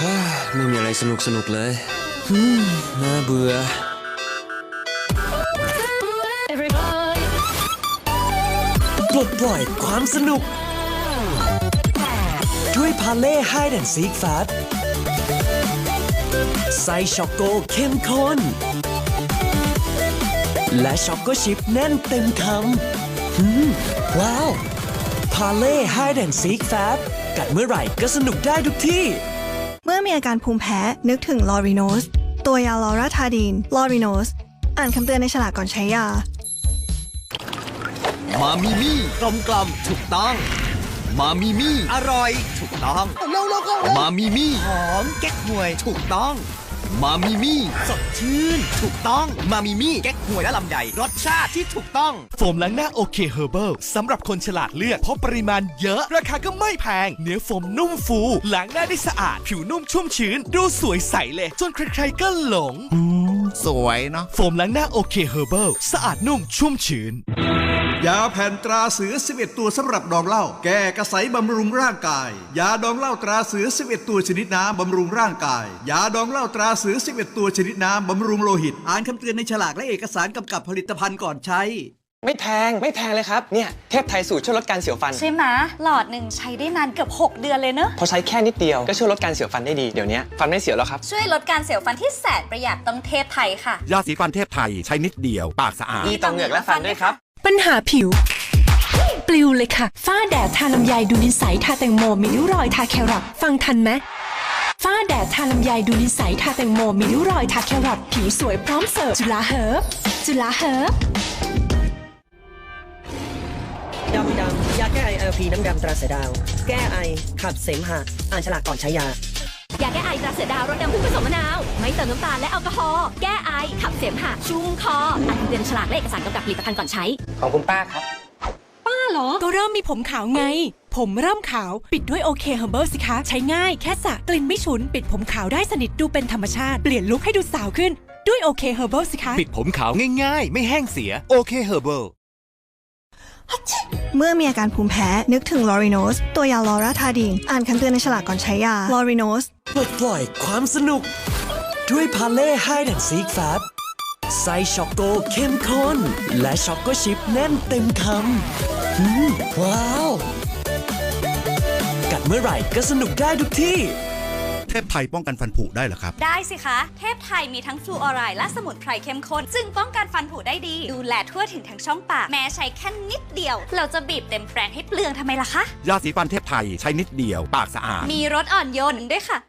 ฮ่าไม่มีอะไรสนุกสนุกๆเลยฮึมน่าเบื่อ Everybody, ปลดปล่อยความสนุก ด้วยพาเล่ไฮแอนซีกแฟบใส่ช็อกโกเข้มข้น และช็อกโกชิปแน่นเต็มคำหืมว้าว พาเล่ไฮแอนซีกแฟบกัดเมื่อไหร่ก็สนุกได้ทุกที่ เมื่อมีอาการภูมิแพ้นึกถึงลอริโนส ตัวยาลอราทาดีนลอริโนส อ่านคำเตือนในฉลากก่อนใช้ยา มามิมี่กลมกลมถูกต้อง มามิมี่ อร่อย ถูกต้องมามิมี่ หอมแก๊กหวย ถูกต้อง มามิมี่สดชื่น ถูกต้อง มามิมี่แก๊กหวยและลำใหญ่รสชาติที่ถูกต้อง โฟมล้างหน้าโอเคเฮอร์เบิลสำหรับคนฉลาดเลือก เพราะปริมาณเยอะ ราคาก็ไม่แพง เนื้อโฟมนุ่มฟูล้างหน้าได้สะอาด ผิวนุ่มชุ่มชื้น ดูสวยใสเลย จนใครๆก็หลง สวยเนาะ โฟมล้างหน้าโอเคเฮอร์เบิลสะอาดนุ่มชุ่มชื้น ยาแผ่นตราเสือ 11 ตัวสำหรับดองเหล้าแก้กระสายบำรุงร่างกาย ยาดองเหล้าตราเสือ 11 ตัวชนิดน้ำบำรุงร่างกาย ยาดองเหล้าตราเสือ 11 ตัวชนิดน้ำบำรุงโลหิต อ่านคำเตือนในฉลากและเอกสารกำกับผลิตภัณฑ์ก่อนใช้ ไม่แพงไม่แพงเลยครับ เนี่ย เทพไทยสูตรช่วยลดการเสียวฟัน ใช่ไหมหลอดหนึ่งใช้ได้นานเกือบ 6 เดือนเลยเนอะพอใช้แค่นิดเดียวก็ช่วยลดการเสียวฟันได้ดีเดี๋ยวนี้ฟันไม่เสียวแล้วครับ ช่วยลดการเสียวฟันที่แสนประหยัดต้องเทพไทยค่ะ ยาสีฟันเทพไทยใช้นิดเดียว ปากสะอาด ดีต่อเหงือกและฟันด้วยครับ ปัญหาผิว ปลิวเลยค่ะ ฝ้าแดดทาลำไยดูนิสัยทาแตงโมมีริ้วรอยทาแครอทฟังทันไหมฝ้าแดดทาลำไยดูนิสัยทาแตงโมมีริ้วรอยทาแครอทผิวสวยพร้อมเสิร์ฟจุฬาเฮิร์บจุฬาเฮิร์บดำดำยาแก้ไอเอลพีน้ำดำตราเสดาว แก้ไอขับเสมหะอ่านฉลากก่อนใช้ยา ยาแก้ไอตราเสือดาวรสน้ำผึ้งผสมมะนาว ไม่เติมน้ำตาลและแอลกอฮอล์แก้ไอขับเสมหะชุ่มคออ่านคำเตือนฉลากและเอกสารกำกับผลิตภัณฑ์ก่อนใช้ ของคุณป้าครับก็เริ่มมีผมขาวไง ผมเริ่มขาวปิดด้วยโอเคเฮอร์เบิลสิคะ ใช้ง่ายแค่สระกลิ่นไม่ฉุน ปิดผมขาวได้สนิทดูเป็นธรรมชาติ เปลี่ยนลุคให้ดูสาวขึ้น ด้วยโอเคเฮอร์เบิลสิคะปิดผมขาวง่ายๆ ไม่แห้งเสียโอเคเฮอร์เบิลเมื่อมีอาการภูมิแพ้ นึกถึงลอริโนส ตัวยาลอราทาดีน อ่านคำเตือนในฉลากก่อนใช้ยาลอริโนส ปลดปล่อยความสนุก ด้วยพาเล่ไฮแอนซีกแฟบใส่ช็อกโกเข้มข้น และช็อกโกชิปแน่นเต็มคำหืมว้าว กัดเมื่อไหร่ก็สนุกได้ทุกที่ เทพไทยป้องกันฟันผุได้เหรอครับ ได้สิคะ เทพไทยมีทั้งฟลูออไรด์และสมุนไพรเข้มข้น จึงป้องกันฟันผุได้ดี ดูแลทั่วถึงทั้งช่องปาก แม้ใช้แค่นิดเดียว เราจะบีบเต็มแปรงให้เปลืองทำไมล่ะคะ ยาสีฟันเทพไทยใช้นิดเดียว ปากสะอาด มีรสอ่อนโยนด้วยค่ะ